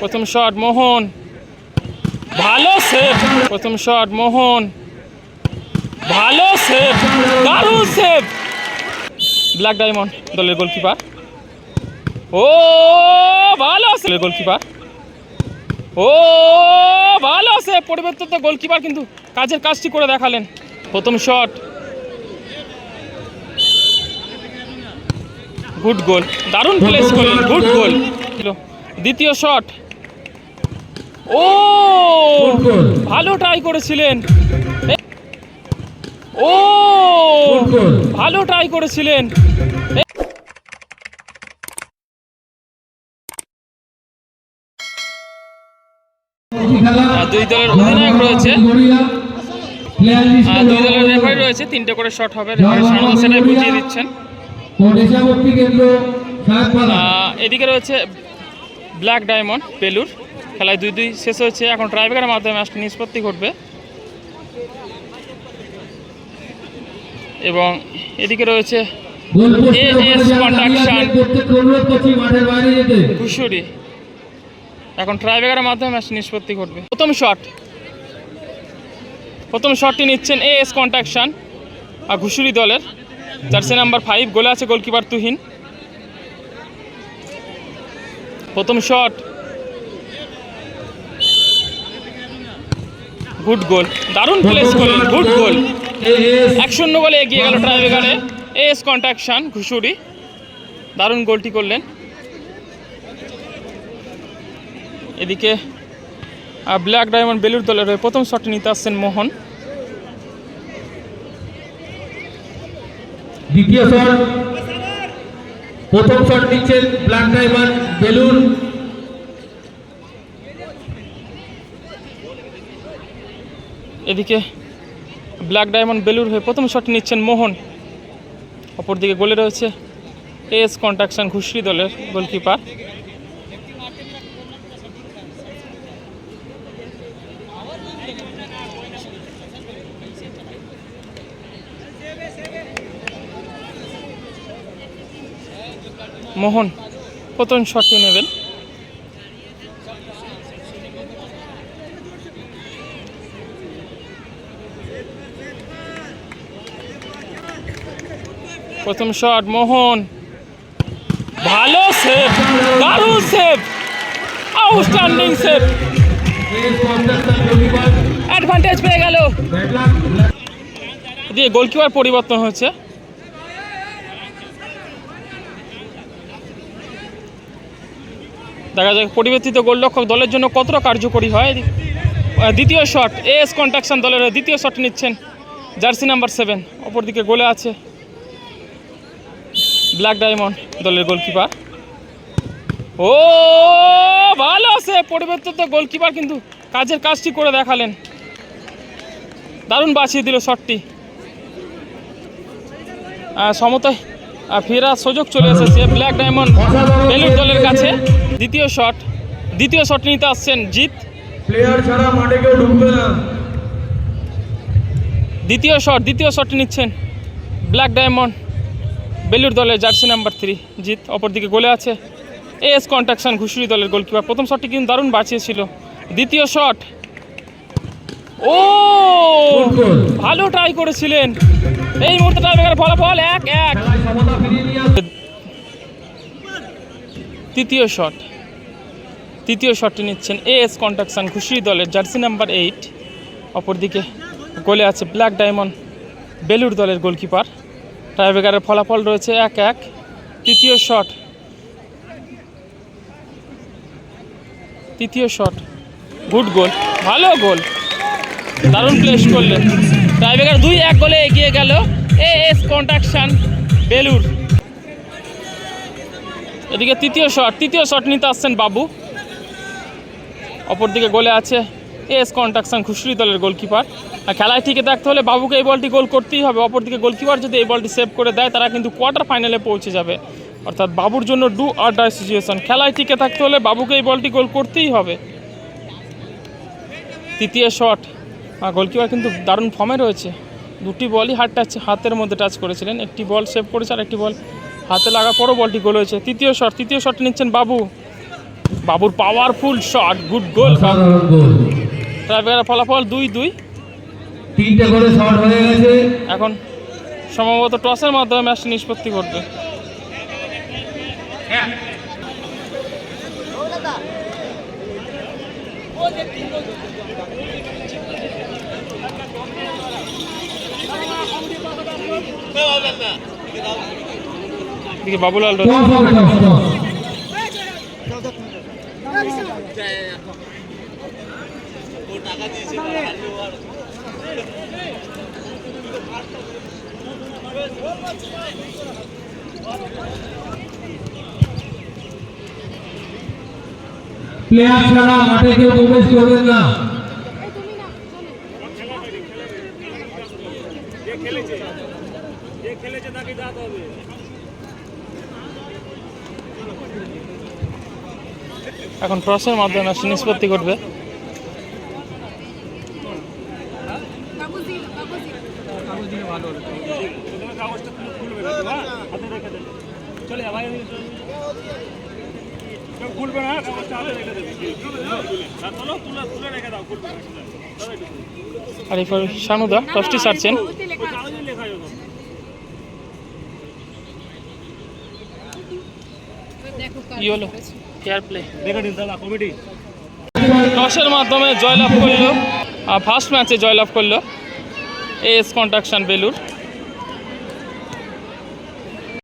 প্রথম শট, মোহন। ভালো সেভ, প্রথম শট, মোহন। ভালো সেভ, দারুণ সেভ। ব্ল্যাক ডায়মন্ড, দলের গোলকিপার। ও, ভালো সেভ গোলকিপার। ও, ভালো সেভ, পরিবর্তিত গোলকিপার কিন্তু কাজের কাজটি করে দেখালেন। প্রথম শট। গুড গোল, দারুণ প্লেস করলেন গুড গোল। দ্বিতীয় শট। ও! ভালো ট্রাই করেছিলেন। ও! ভালো ট্রাই করেছিলেন। দুই দলের অধিনায়ক রয়েছে। দুই দলের রেফারি রয়েছে। তিনটে করে শট হবে। রেফারি সেটাই বুঝিয়ে দিচ্ছেন। এদিকে রয়েছে ব্ল্যাক ডায়মন্ড বেলুর খেলায় দুই দুই শেষ হয়েছে। এখন ট্রাইব্রেকারের মাধ্যমে ম্যাচটি নিষ্পত্তি ঘটবে। এবং এদিকে রয়েছে ঘুষুরি এখন ট্রাইব্রেকারের মাধ্যমে ম্যাচ নিষ্পত্তি ঘটবে। প্রথম শট প্রথম শটটি নিচ্ছেন এ এস কন্ট্রাকশন আর ঘুষুরি দলের। জার্সি নাম্বার ফাইভ গোলে আছে গোলকিপার তুহিন। প্রথম শট গুড গোল। দারুণ প্লেস করলেন গুড গোল। এক শূন্য গোলে এগিয়ে গেল ট্রাইবেগারে এস কন্ট্রাকশন, ঘুষুরি। দারুণ গোলটি করলেন। এদিকে ব্ল্যাক ডায়মন্ড বেলুর দলের হয়ে প্রথম শটটি নিতে আসছেন মোহন। দ্বিতীয় শট, প্রথম শট নিচ্ছেন ব্ল্যাক ডায়মন্ড বেলুন এদিকে ব্ল্যাক ডায়মন্ড বেলুর হয়ে প্রথম শটটি নিচ্ছেন মোহন। অপরদিকে গোলে রয়েছে এস কন্ট্রাকশন ঘুষরি দলের গোলকিপার মোহন, প্রথম শটটি নেবেন। প্রথম শট, মোহন। ভালো সেভ, দারুণ সেভ। Outstanding save. অ্যাডভান্টেজ পেয়ে গেল। দিয়ে গোলকিপার পরিবর্তন হয়েছে। দেখা যাক, পরিবর্তিত গোলরক্ষক দলের জন্য কতটা কার্যকরী হয়। দ্বিতীয় শট এস কন্ট্রাকশন দলের দ্বিতীয় শট নিচ্ছেন, জার্সি নাম্বার সেভেন অপরদিকে গোলে আছে। ব্ল্যাক ডায়মন্ড দলের গোলকিপার ও ভালো আছে পরিবর্তিত গোলকিপার কিন্তু কাজের কাজটি করে দেখালেন। দারুণ বাঁচিয়ে দিল শটটি। সমতায় ফেরার সুযোগ চলে এসেছে ব্ল্যাক ডায়মন্ড বেলুর দলের কাছে। দ্বিতীয় শট দ্বিতীয় শট নিতে আসছেন জিত প্লেয়ার ছাড়া মাঠে কেউ ঢুকবে না। দ্বিতীয় শট দ্বিতীয় শট নিচ্ছেন ব্ল্যাক ডায়মন্ড বেলুর দলের জার্সি নাম্বার থ্রি জিত অপরদিকে গোলে আছে। এস কন্ট্রাকশন ঘুষুরি দলের গোলকিপার প্রথম শটটি কিন্তু দারুণ বাঁচিয়েছিল। দ্বিতীয় শট ও! ভালো ট্রাই করেছিলেন। এই মুহূর্তে টাইমের ফলাফল এক এক। তৃতীয় শট তৃতীয় শটটি নিচ্ছেন এ এস কন্ট্রাকশন ঘুষুরি দলের জার্সি নাম্বার এইট অপরদিকে গোলে আছে ব্ল্যাক ডায়মন্ড বেলুর দলের গোলকিপার টাইব্রেকারের ফলাফল রয়েছে এক এক। তৃতীয় শট তৃতীয় শট গুড গোল ভালো গোল দারুণ প্লেস করলেন টাইব্রেকার দুই এক গোলে এগিয়ে গেল। এ এস কন্ট্রাকশন বেলুর এদিকে তৃতীয় শট তৃতীয় শট নিতে আসছেন বাবু। অপরদিকে গোলে আছে এস কন্ট্রাকশন খুশরি দলের গোলকিপার। খেলায় টিকে থাকতে হলে বাবুকে এই বলটি গোল করতেই হবে। অপরদিকে গোলকিপার যদি এই বলটি সেভ করে দেয়, তারা কিন্তু কোয়ার্টার ফাইনালে পৌঁছে যাবে। অর্থাৎ বাবুর জন্য ডু আর ডাই সিচুয়েশন খেলায় টিকে থাকতে হলে বাবুকে এই বলটি গোল করতেই হবে। তৃতীয় শট গোলকিপার কিন্তু দারুণ ফর্মে রয়েছে। দুটি বলই হাত টাচ হাতের মধ্যে টাচ করেছিলেন। একটি বল সেভ করেছে আর একটি বল হাতে লাগার পরও বলটি গোল হয়েছে। তৃতীয় শট তৃতীয় শট নিচ্ছেন বাবু। বাবুর পাওয়ারফুল শট গুড গোল ট্রাইবের ফলাফল দুই দুই। তিনটে করে শট হয়ে গেছে। এখন সম্ভবত টসের মাধ্যমে ম্যাচ নিষ্পত্তি এদিকে বাবুলাল রয়েছে। প্লেয়ার ছাড়া মাঠে কেউ প্রবেশ করবেন না। এখন টসের মাধ্যমে ম্যাচটি নিষ্পত্তি ঘটবে কাগজি কাগজি আর এরপর শানুদা টসটি ছাড়ছেন। ওতে লেখা আছে। দেখো কার কি হলো করেছে। ফেয়ার প্লে টসের মাধ্যমে জয়লাভ করল। ফার্স্ট ম্যাচে জয়লাভ করল। S contraction Belur